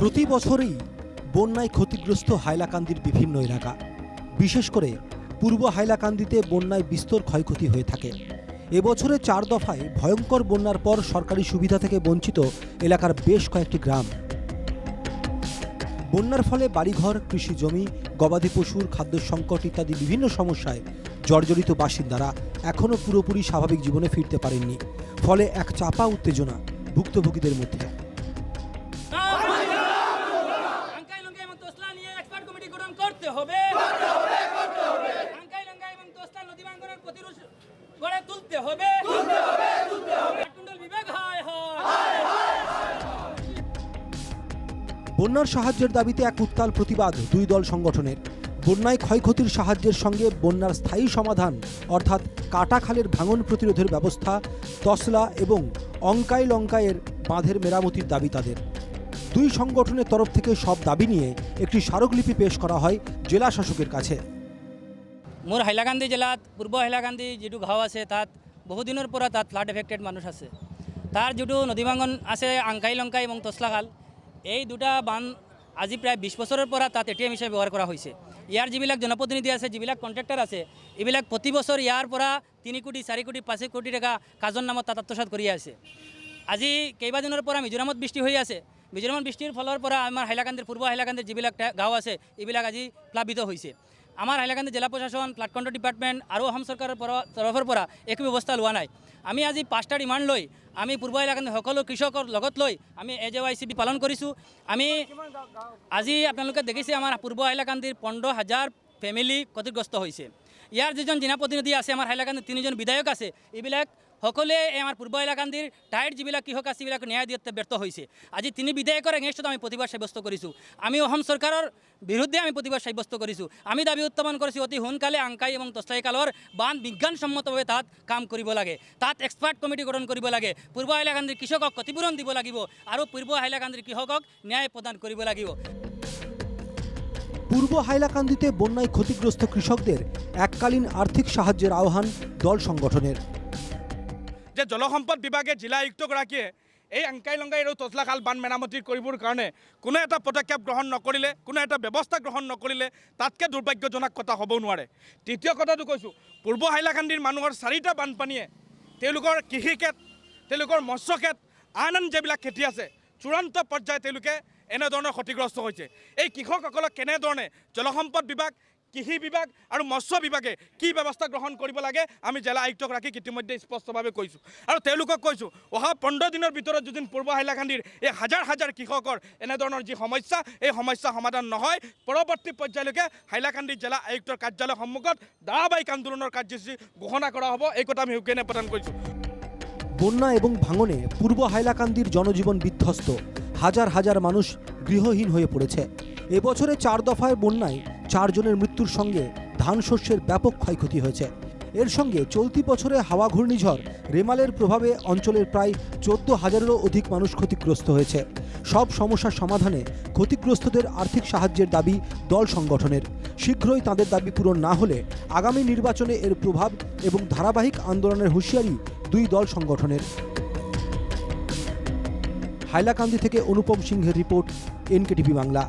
প্রতি বছরই বন্যায় ক্ষতিগ্রস্ত হাইলাকান্দির বিভিন্ন এলাকা। বিশেষ করে পূর্ব হাইলাকান্দিতে বন্যায় বিস্তর ক্ষয়ক্ষতি হয়ে থাকে। এবছরে চার দফায় ভয়ঙ্কর বন্যার পর সরকারি সুবিধা থেকে বঞ্চিত এলাকার বেশ কয়েকটি গ্রাম। বন্যার ফলে বাড়িঘর, কৃষি জমি, গবাদি পশুর খাদ্য সংকট ইত্যাদি বিভিন্ন সমস্যায় জর্জরিত বাসিন্দারা এখনও পুরোপুরি স্বাভাবিক জীবনে ফিরতে পারেননি। ফলে এক চাপা উত্তেজনা ভুক্তভোগীদের মধ্যে। বন্যার সাহায্যের দাবিতে এক উত্তাল প্রতিবাদ দুই দল সংগঠনের। বন্যায় ক্ষয়ক্ষতির সাহায্যের সঙ্গে বন্যার স্থায়ী সমাধান, অর্থাৎ কাটাখালের ভাঙন প্রতিরোধের ব্যবস্থা, তসলা এবং অঙ্কাই লঙ্কায়ের বাঁধের মেরামতির দাবি তাদের। দুই সংগঠনের তরফ থেকে সব দাবি নিয়ে একটি স্মারকলিপি পেশ করা হয় জেলা শাসকের কাছে। মোর হাইলাকান্দি জিলাত, পূর্ব হাইলাকান্দি যিটো গাঁও আছে, তাত বহুদিনের পর তাত ফ্লাড এফেক্টেড মানুষ আছে। তার যিটো নদী ভাঙন আছে আংকাই লঙ্কাই এবং তসলাখাল এই দুটা বান আজি প্ৰায় বিছ বছৰৰ পৰা তাত এ টি এম হিচাপে ব্যৱহাৰ কৰা হৈছে ইয়াৰ যিবিলাক জনপ্ৰতিনিধি আছে, যিবিলাক কণ্ট্ৰেক্টৰ আছে, এইবিলাক প্ৰতি বছৰ ইয়াৰ পৰা তিনি কোটি, চাৰি কোটি, পাঁচ কোটি টকা কাজৰ নামত তাত আত্মসাত কৰি আছে। আজি কেইবাদিনৰ পৰা মিজোৰামত বৃষ্টি হৈ আছে। মিজোৰামত বৃষ্টিৰ ফলৰ পৰা আমাৰ হাইলাকান্দিৰ, পূৰ্ব হাইলাকান্দিৰ যিবিলাক গাঁও আছে, এইবিলাক আজি প্লাবিত হৈছে। আমাৰ হাইলাকান্দি জিলা প্ৰশাসন ফ্লাড ডিপাৰ্টমেণ্ট আৰু অসম চৰকাৰৰ পৰা তৰফৰ পৰা একো ব্যৱস্থা লোৱা নাই। আমি আজি পাঁচটা ডিমাণ্ড লৈ, আমি পূৰ্ব হাইলাকান্দি সকলো কৃষকৰ লগত লৈ আমি A J Y C B পালন কৰিছোঁ। আমি আজি আপোনালোকে দেখিছে আমাৰ পূৰ্ব হাইলাকান্দিৰ পোন্ধৰ হাজাৰ ফেমিলি ক্ষতিগ্ৰস্ত হৈছে। ইয়াৰ যিজন জিলা প্ৰতিনিধি আছে, আমাৰ হাইলাকান্দিৰ তিনিজন বিধায়ক আছে, এইবিলাক সকলোৱে এই আমাৰ পূৰ্ব হাইলাকান্দিৰ ঠাইৰ যিবিলাক কৃষক আছে সেইবিলাক ন্যায় দিয়াত ব্যৰ্থ হৈছে। আজি তিনি বিধায়কৰ এগেইনষ্টত আমি প্ৰতিবাদ সাব্যস্ত কৰিছোঁ। আমি অসম চৰকাৰৰ বিৰুদ্ধে আমি প্ৰতিবাদ সাব্যস্ত কৰিছোঁ। আমি দাবি উত্থাপন কৰিছোঁ, অতি সোনকালে আংকাই এবং তস্তাইকালৰ বান বিজ্ঞানসন্মতভাৱে তাত কাম কৰিব লাগে। তাত এক্সপাৰ্ট কমিটি গঠন কৰিব লাগে। পূৰ্ব হাইলাকান্দিৰ কৃষকক ক্ষতিপূৰণ দিব লাগিব আৰু পূৰ্ব হাইলাকান্দিৰ কৃষকক ন্যায় প্ৰদান কৰিব লাগিব। পূর্ব হাইলাকান্দিতে বন্যায় ক্ষতিগ্রস্ত কৃষকদের এককালীন আর্থিক সাহায্যের আহ্বান দল সংগঠনের। যে জলসম্পদ বিভাগে জিলা আয়ুক্তগৰাকীয়ে এই আংকাই লংকাই আৰু তচলাখাল বান মেৰামতি কৰিবৰ কাৰণে কোনো এটা পদক্ষেপ গ্ৰহণ নকৰিলে, কোনো এটা ব্যৱস্থা গ্ৰহণ নকৰিলে তাতকৈ দুৰ্ভাগ্যজনক কথা হ'ব নোৱাৰে। তৃতীয় কথাটো কৈছোঁ, পূৰ্ব হাইলাকান্দিৰ মানুহৰ চাৰিটা বানপানীয়ে তেওঁলোকৰ কৃষিক্ষেত, তেওঁলোকৰ মৎস্যক্ষেত, আন আন যিবিলাক খেতি আছে, চূড়ান্ত পৰ্যায়ত তেওঁলোকে এনেধৰণৰ ক্ষতিগ্ৰস্ত হৈছে। এই কৃষকসকলক কেনেধৰণে জলসম্পদ বিভাগ কৃষি বিভাগ আৰু মৎস্য বিভাগে কি ব্যৱস্থা গ্ৰহণ কৰিব লাগে, আমি জিলা আয়ুক্তগৰাকীক ইতিমধ্যে স্পষ্টভাৱে কৈছোঁ। আৰু তেওঁলোকক কৈছোঁ, অহা পোন্ধৰ দিনৰ ভিতৰত যদি পূৰ্ব হাইলাকান্দিৰ এই হাজাৰ হাজাৰ কৃষকৰ এনেধৰণৰ যি সমস্যা, এই সমস্যা সমাধান নহয়। পৰৱৰ্তী পৰ্যায়লৈকে হাইলাকান্দি জিলা আয়ুক্তৰ কাৰ্যালয়ৰ সন্মুখত ধাৰাবাহিক আন্দোলনৰ কাৰ্যসূচী ঘোষণা কৰা হ'ব, এই কথা আমি সুখেনে প্ৰদান কৰিছোঁ। বন্যা এবং ভাঙনে পূর্ব হাইলাকান্দির জনজীবন বিধ্বস্ত। হাজার হাজার মানুষ গৃহহীন হয়ে পড়েছে। এবছরে চার দফায় বন্যায় চারজনের মৃত্যুর সঙ্গে ধান শস্যের ব্যাপক ক্ষয়ক্ষতি হয়েছে। এর সঙ্গে চলতি বছরে হাওয়া ঘূর্ণিঝড় রেমালের প্রভাবে অঞ্চলের প্রায় চোদ্দ হাজারেরও অধিক মানুষ ক্ষতিগ্রস্ত হয়েছে। সব সমস্যার সমাধানে ক্ষতিগ্রস্তদের আর্থিক সাহায্যের দাবি দল সংগঠনের। শীঘ্রই তাদের দাবি পূরণ না হলে আগামী নির্বাচনে এর প্রভাব এবং ধারাবাহিক আন্দোলনের হুঁশিয়ারি দুই দল সংগঠনের। হাইলাকান্দি থেকে অনুপম সিংহের রিপোর্ট, এনকেটিভি বাংলা।